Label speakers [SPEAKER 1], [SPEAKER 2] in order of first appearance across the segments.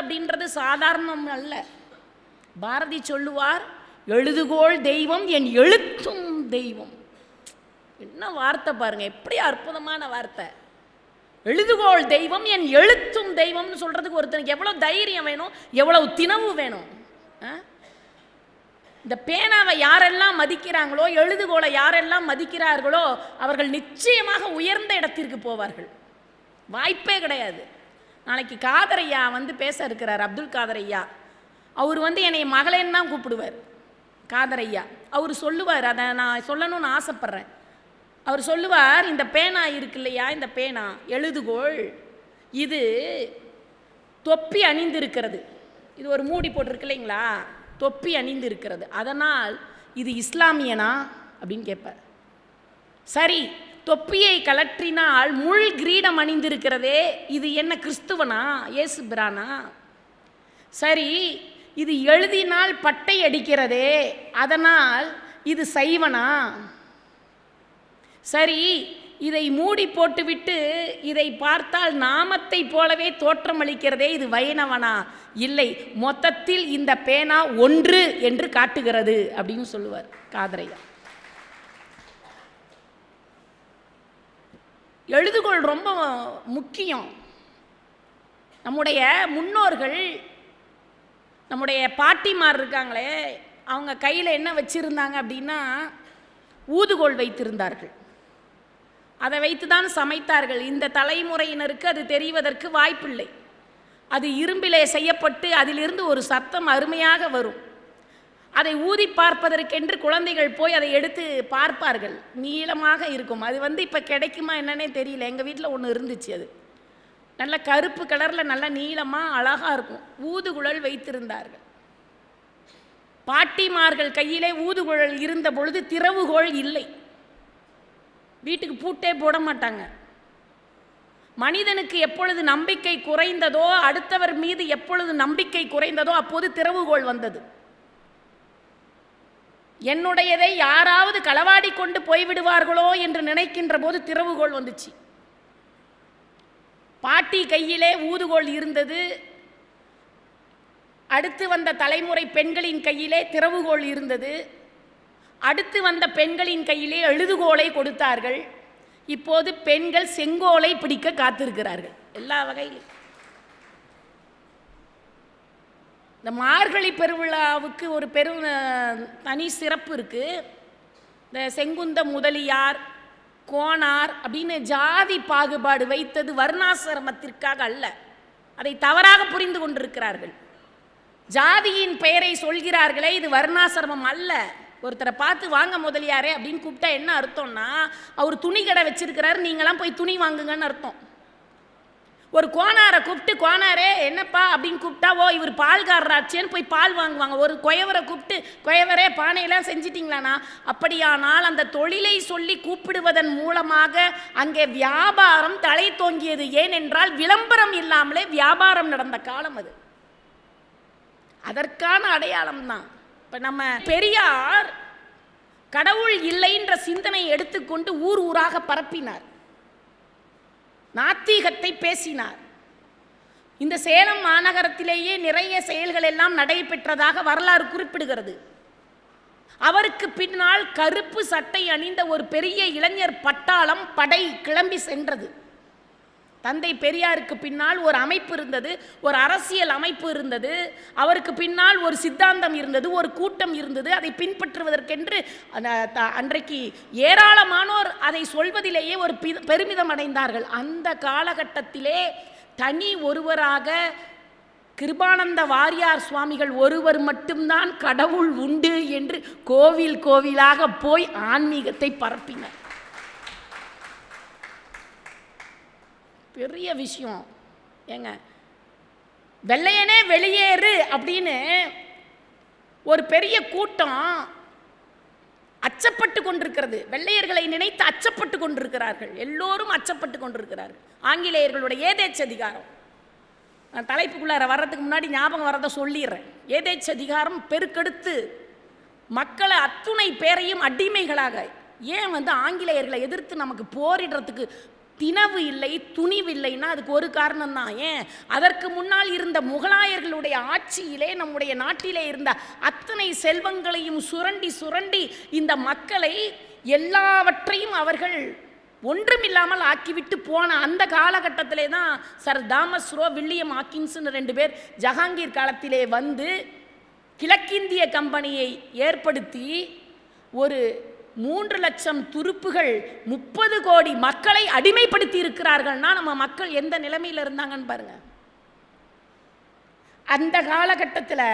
[SPEAKER 1] அப்படின்றது சாதாரணம் அல்ல. பாரதி சொல்லுவார் எழுதுகோள் தெய்வம் என் எழுத்தும் தெய்வம். என்ன வார்த்தை பாருங்க எப்படி அற்புதமான வார்த்தை. எழுதுகோள் தெய்வம் என் எழுத்தும் தெய்வம்னு சொல்றதுக்கு ஒருத்தனுக்கு எவ்வளோ தைரியம் வேணும் எவ்வளவு தினவு வேணும்? ஆ? இந்த பேனாவை யாரெல்லாம் மதிக்கிறாங்களோ எழுதுகோளை யாரெல்லாம் மதிக்கிறார்களோ அவர்கள் நிச்சயமாக உயர்ந்த இடத்திற்கு போவார்கள். வாய்ப்பே கிடையாது. நாளைக்கு காதரையா வந்து பேச இருக்கிறார் அப்துல் காதரையா. அவர் வந்து என்னை மகளேன்னு தான் கூப்பிடுவார். காதரையா. அவர் சொல்லுவார் அதை நான் சொல்லணும்னு ஆசைப்பட்றேன். அவர் சொல்லுவார் இந்த பேனா இருக்கு இல்லையா? இந்த பேனா எழுதுகோள். இது தொப்பி அணிந்திருக்கிறது. இது ஒரு மூடி போட்டிருக்கு இல்லைங்களா? தொப்பி அணிந்திருக்கிறது. அதனால் இது இஸ்லாமியனா? அப்படின்னு கேட்பார். சரி தொப்பியை கலற்றினால் முள் கிரீடம் அணிந்திருக்கிறதே இது என்ன கிறிஸ்துவனா? இயேசு பிரானா? சரி இது எழுதினால் பட்டை அடிக்கிறதே அதனால் இது சைவனா? சரி இதை மூடி போட்டுவிட்டு இதை பார்த்தால் நாமத்தை போலவே தோற்றமளிக்கிறதே இது வைணவனா? இல்லை மொத்தத்தில் இந்த பேனா ஒன்று என்று காட்டுகிறது அப்படின்னு சொல்லுவார் காதரையா எழுதுகோள் ரொம்ப முக்கியம். நம்முடைய முன்னோர்கள் நம்முடைய பாட்டிமார் இருக்காங்களே அவங்க கையில் என்ன வச்சுருந்தாங்க அப்படின்னா ஊதுகோல் வைத்திருந்தார்கள். அதை வைத்து தான் சமைத்தார்கள். இந்த தலைமுறையினருக்கு அது தெரிவதற்கு வாய்ப்பில்லை. அது இரும்பிலே செய்யப்பட்டு அதிலிருந்து ஒரு சத்தம் அருமையாக வரும். அதை ஊதி பார்ப்பதற்கென்று குழந்தைகள் போய் அதை எடுத்து பார்ப்பார்கள். நீளமாக இருக்கும். அது வந்து இப்போ கிடைக்குமா என்னன்னே தெரியல. எங்கள் வீட்டில் ஒன்று இருந்துச்சு அது. நல்ல கருப்பு கலரில் நல்ல நீளமாக அழகாக இருக்கும். ஊதுகுழல் வைத்திருந்தார்கள். பாட்டிமார்கள் கையிலே ஊதுகுழல் இருந்த பொழுது திறவுகோள் இல்லை. வீட்டுக்கு பூட்டே போட மாட்டாங்க. மனிதனுக்கு எப்பொழுது நம்பிக்கை குறைந்ததோ அடுத்தவர் மீது எப்பொழுது நம்பிக்கை குறைந்ததோ அப்போது திறவுகோள் வந்தது. என்னுடையதை யாராவது களவாடி கொண்டு போய்விடுவார்களோ என்று நினைக்கின்ற போது திறவுகோள் வந்துச்சு. பாட்டி கையிலே ஊதுகோள் இருந்தது. அடுத்து வந்த தலைமுறை பெண்களின் கையிலே திறவுகோள் இருந்தது. அடுத்து வந்த பெண்களின் கையிலே எழுதுகோலை கொடுத்தார்கள். இப்போது பெண்கள் செங்கோலை பிடிக்க காத்திருக்கிறார்கள். எல்லா வகையிலும். இந்த மார்கழி பெருவிழாவுக்கு ஒரு பெரும் தனி சிறப்பு இருக்குது இந்த செங்குந்த முதலியார் கோணார் அப்படின்னு ஜாதி பாகுபாடு வைத்தது வர்ணாசிரமத்திற்காக அல்ல. அதை தவறாக புரிந்து கொண்டிருக்கிறார்கள். ஜாதியின் பெயரை சொல்கிறார்களே இது வர்ணாசிரமம் அல்ல. ஒருத்தரை பார்த்து வாங்க முதலியாரே அப்படின்னு கூப்பிட்டா என்ன அர்த்தம்னா அவர் துணி கடை வச்சிருக்கிறாரு நீங்களாம் போய் துணி வாங்குங்கன்னு அர்த்தம். ஒரு கோனாரை கூப்பிட்டு கோனாரே என்னப்பா? அப்படின்னு கூப்பிட்டா ஓ இவர் பால்காரராச்சேன்னு போய் பால் வாங்குவாங்க. ஒரு குயவரை கூப்பிட்டு குயவரே பானையெல்லாம் செஞ்சிட்டிங்களாண்ணா? அப்படியானால் அந்த தொழிலை சொல்லி கூப்பிடுவதன் மூலமாக அங்கே வியாபாரம் தலை தோங்கியது. ஏனென்றால் விளம்பரம் இல்லாமலே வியாபாரம் நடந்த காலம் அது. அதற்கான அடையாளம் தான். இப்போ நம்ம பெரியார் கடவுள் இல்லைன்ற சிந்தனை எடுத்துக்கொண்டு ஊர் ஊராக பரப்பினார். நாத்திகத்தை பேசினார். இந்த சேலம் மாநகரத்திலேயே நிறைய செயல்கள் எல்லாம் நடைபெற்றதாக வரலாறு குறிப்பிடுகிறது. அவருக்கு பின்னால் கருப்பு சட்டை அணிந்த ஒரு பெரிய இளைஞர் பட்டாளம் படை கிளம்பி சென்றது. தந்தை பெரியாருக்கு பின்னால் ஒரு அமைப்பு இருந்தது ஒரு அரசியல் அமைப்பு இருந்தது அவருக்கு பின்னால் ஒரு சித்தாந்தம் இருந்தது ஒரு கூட்டம் இருந்தது அதை பின்பற்றுவதற்கென்று அந்த த- அன்றைக்கு ஏராளமானோர் அதை சொல்வதிலேயே ஒரு பெருமிதம் அடைந்தார்கள். அந்த காலகட்டத்திலே தனி ஒருவராக கிருபானந்த வாரியார் சுவாமிகள் ஒருவர் மட்டும்தான் கடவுள் உண்டு என்று கோவில் கோவிலாக போய் ஆன்மீகத்தை பரப்பினர். பெரிய விஷயம். ஏங்க வெள்ளையனே வெளியேறு அப்படின்னு ஒரு பெரிய கூட்டம் அச்சப்பட்டு கொண்டிருக்கிறது. வெள்ளையர்களை நினைத்து அச்சப்பட்டு கொண்டிருக்கிறார்கள். எல்லோரும் அச்சப்பட்டு கொண்டிருக்கிறார்கள். ஆங்கிலேயர்களுடைய ஏதேச்சதிகாரம் நான் தலைப்புக்குள்ளார வர்றதுக்கு முன்னாடி ஞாபகம் வரதை சொல்லிடுறேன். ஏதேச்சதிகாரம் பெருக்கெடுத்து மக்களை அத்துணை பேரையும் அடிமைகளாக ஏன் வந்து ஆங்கிலேயர்களை எதிர்த்து நமக்கு போரிடுறதுக்கு தினவு இல்லை துணிவு இல்லைன்னா அதுக்கு ஒரு காரணம் தான் ஏன்? அதற்கு முன்னால் இருந்த முகலாயர்களுடைய ஆட்சியிலே நம்முடைய நாட்டிலே இருந்த அத்தனை செல்வங்களையும் சுரண்டி சுரண்டி இந்த மக்களை எல்லாவற்றையும் அவர்கள் ஒன்றுமில்லாமல் ஆக்கிவிட்டு போன அந்த காலகட்டத்திலே தான் சர் தாமஸ் ரோ வில்லியம் ஆக்கின்ஸ்னு ரெண்டு பேர் ஜஹாங்கீர் காலத்திலே வந்து கிழக்கிந்திய கம்பெனியை ஏற்படுத்தி ஒரு மூன்று லட்சம் துருப்புகள் முப்பது கோடி மக்களை அடிமைப்படுத்தி இருக்கிறார்கள்னா நம்ம மக்கள் எந்த நிலைமையில் இருந்தாங்கன்னு பாருங்க. அந்த காலகட்டத்தில்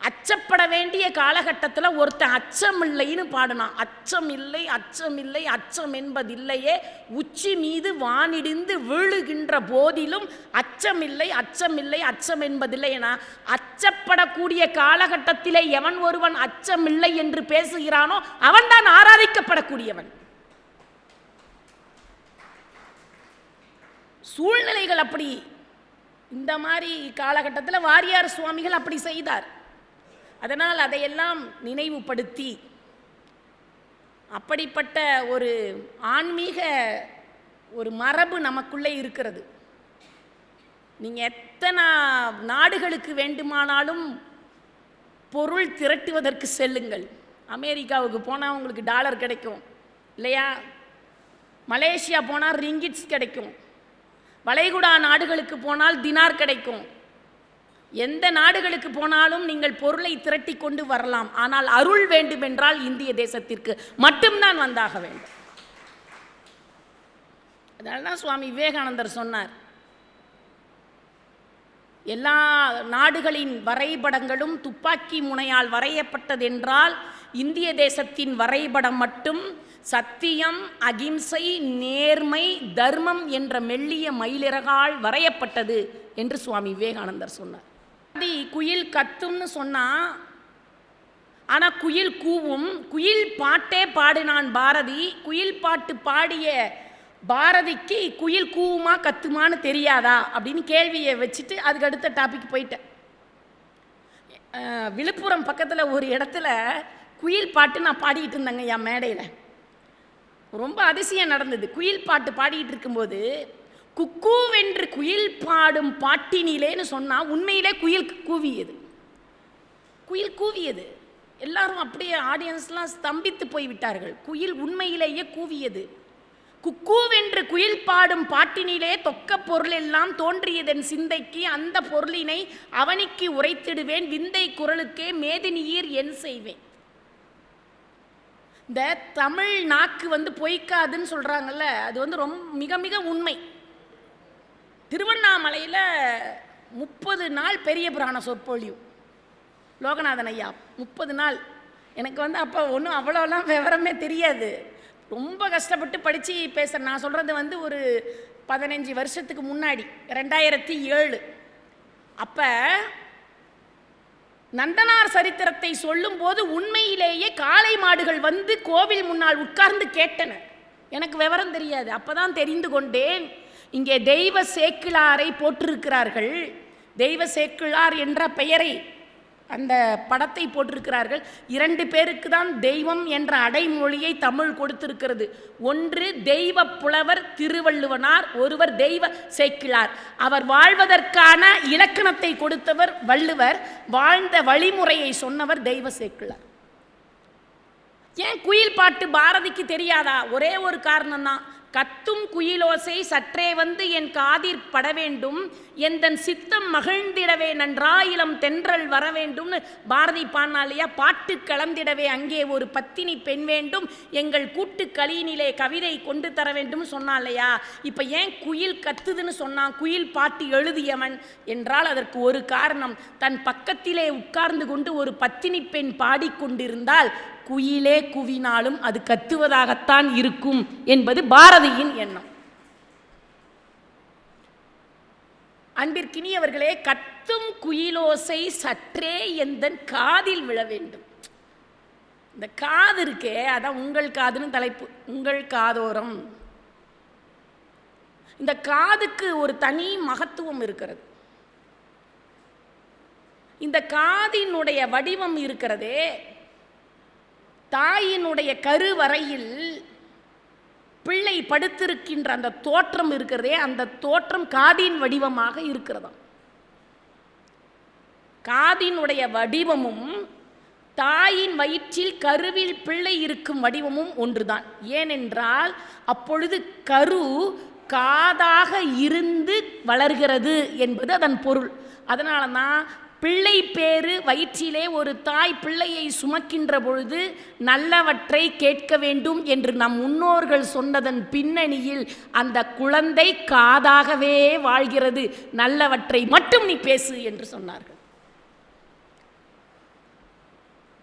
[SPEAKER 1] அச்சப்பட வேண்டிய காலகட்டத்தில் ஒருத்தன் அச்சம் இல்லைன்னு பாடினான். அச்சம் இல்லை அச்சம் இல்லை அச்சம் என்பதில்லையே. உச்சி மீது வானிடிந்து விழுகின்ற போதிலும் அச்சம் இல்லை அச்சம் இல்லை அச்சம் என்பதில்லைனா அச்சப்படக்கூடிய காலகட்டத்திலே எவன் ஒருவன் அச்சம் இல்லை என்று பேசுகிறானோ அவன்தான் ஆராதிக்கப்படக்கூடியவன். சூழ்நிலைகள் அப்படி. இந்த மாதிரி காலகட்டத்தில் வாரியார் சுவாமிகள் அப்படி செய்தார். அதனால் அதையெல்லாம் நினைவுபடுத்தி அப்படிப்பட்ட ஒரு ஆன்மீக ஒரு மரபு நமக்குள்ளே இருக்கிறது. நீங்கள் எத்தனை நாடுகளுக்கு வேண்டுமானாலும் பொருள் திரட்டுவதற்கு செல்லுங்கள். அமெரிக்காவுக்கு போனால் உங்களுக்கு டாலர் கிடைக்கும். இல்லையா? மலேசியா போனால் ரிங்கிட்ஸ் கிடைக்கும். வளைகுடா நாடுகளுக்கு போனால் தினார் கிடைக்கும். எந்த நாடுகளுக்கு போனாலும் நீங்கள் பொருளை திரட்டி கொண்டு வரலாம். ஆனால் அருள் வேண்டுமென்றால் இந்திய தேசத்திற்கு மட்டும்தான் வந்தாக வேண்டும். அதனால்தான் சுவாமி விவேகானந்தர் சொன்னார். எல்லா நாடுகளின் வரைபடங்களும் துப்பாக்கி முனையால் வரையப்பட்டதென்றால் இந்திய தேசத்தின் வரைபடம் மட்டும் சத்தியம் அகிம்சை நேர்மை தர்மம் என்ற மெல்லிய மயிலிறகால் வரையப்பட்டது என்று சுவாமி விவேகானந்தர் சொன்னார். குயில் கத்தும்னு சொன்னா ஆனால் குயில் கூவும் குயில் பாட்டே பாடினான் பாரதி. குயில் பாட்டு பாடிய பாரதிக்கு குயில் கூவுமா கத்துமான்னு தெரியாதா அப்படின்னு கேள்வியை வச்சுட்டு அதுக்கு அடுத்த டாபிக் போயிட்டேன். விழுப்புரம் பக்கத்தில் ஒரு இடத்துல குயில் பாட்டு நான் பாடிக்கிட்டு இருந்தேங்க என் மேடையில். ரொம்ப அதிசயம் நடந்தது. குயில் பாட்டு பாடிக்கிட்டு இருக்கும்போது குக்கூவென்று குயில் பாடும் பாட்டினிலேன்னு சொன்னால் உண்மையிலே குயில் கூவியது. குயில் கூவியது. எல்லாரும் அப்படியே ஆடியன்ஸ்லாம் ஸ்தம்பித்து போய்விட்டார்கள் குயில் உண்மையிலேயே கூவியது. குக்கூவென்று குயில் பாடும் பாட்டினிலே தொக்க பொருள் எல்லாம் தோன்றியதன் சிந்தைக்கு அந்த பொருளினை அவனிக்கு உரைத்திடுவேன். விந்தை குரலுக்கே மேதினியீர் என் செய்வேன். இந்த தமிழ் நாக்கு வந்து பொய்க்காதுன்னு சொல்கிறாங்கல்ல அது வந்து ரொம்ப மிக மிக உண்மை. திருவண்ணாமலையில் முப்பது நாள் பெரிய புராண சொற்பொழிவு. லோகநாதன் ஐயா முப்பது நாள். எனக்கு வந்து அப்போ ஒன்றும் அவ்வளோலாம் விவரமே தெரியாது. ரொம்ப கஷ்டப்பட்டு படித்து பேசுகிறேன் நான் சொல்கிறது வந்து ஒரு பதினஞ்சு வருஷத்துக்கு முன்னாடி ரெண்டாயிரத்தி ஏழு. அப்போ நந்தனார் சரித்திரத்தை சொல்லும்போது உண்மையிலேயே காளை மாடுகள் வந்து கோவில் முன்னால் உட்கார்ந்து கேட்டன. எனக்கு விவரம் தெரியாது. அப்போ தான் தெரிந்து கொண்டேன். இங்கே தெய்வ சேக்கிழாரை போட்டிருக்கிறார்கள் தெய்வ சேக்கிழார் என்ற பெயரை அந்த படத்தை போட்டிருக்கிறார்கள் இரண்டு பேருக்கு தான் தெய்வம் என்ற அடைமொழியை தமிழ் கொடுத்திருக்கிறது. ஒன்று தெய்வ புலவர் திருவள்ளுவனார் ஒருவர் தெய்வ சேக்கிழார். அவர் வாழ்வதற்கான இலக்கணத்தை கொடுத்தவர் வள்ளுவர் வாழ்ந்த வழிமுறையை சொன்னவர் தெய்வ சேக்கிழார். ஏன் குயில் பாட்டு பாரதிக்கு தெரியாதா? ஒரே ஒரு காரணம் தான் கத்தும் குயிலோசை சற்றே வந்து என் காதிர் பட வேண்டும் எந்தன் சித்தம் மகிழ்ந்திடவே நன்றாயிலம் தென்றல் வர வேண்டும்னு பாரதி பாடினாலையா பாட்டு கலந்திடவே அங்கே ஒரு பத்தினி பெண் வேண்டும் எங்கள் கூட்டு களியினிலே கவிதை கொண்டு தர வேண்டும் சொன்னாலையா இப்போ ஏன் குயில் கத்துதுன்னு சொன்னான்? குயில் பாட்டு எழுதியவன் என்றால் அதற்கு ஒரு காரணம். தன் பக்கத்திலே உட்கார்ந்து கொண்டு ஒரு பத்தினி பெண் பாடிக்கொண்டிருந்தால் குயிலே குவினாலும் அது கத்துவதாகத்தான் இருக்கும் என்பது பாரதியின் எண்ணம். அன்பிற்கினியவர்களே கத்தும் குயிலோசை சற்றே எந்தன் காதில் விழ வேண்டும். இந்த காது இருக்கே அதான் உங்கள் காதுன்னு தலைப்பு. உங்கள் காதோரம். இந்த காதுக்கு ஒரு தனி மகத்துவம் இருக்கிறது. இந்த காதினுடைய வடிவம் இருக்கிறதே தாயினுடைய கருவறையில் பிள்ளை படுத்திருக்கின்ற அந்த தோற்றம் இருக்கிறதே அந்த தோற்றம் காதின் வடிவமாக இருக்கிறதாம். காதினுடைய வடிவமும் தாயின் வயிற்றில் கருவில் பிள்ளை இருக்கும் வடிவமும் ஒன்றுதான். ஏனென்றால் அப்பொழுது கரு காதாக இருந்து வளர்கிறது என்பது அதன் பொருள். அதனால தான் பிள்ளை பேறு வயிற்றிலே ஒரு தாய் பிள்ளையை சுமக்கின்ற பொழுது நல்லவற்றை கேட்க வேண்டும் என்று நம் முன்னோர்கள் சொன்னதன் பின்னணியில் அந்த குழந்தை காதாகவே வாழ்கிறது. நல்லவற்றை மட்டும் நீ பேசு என்று சொன்னார்கள்.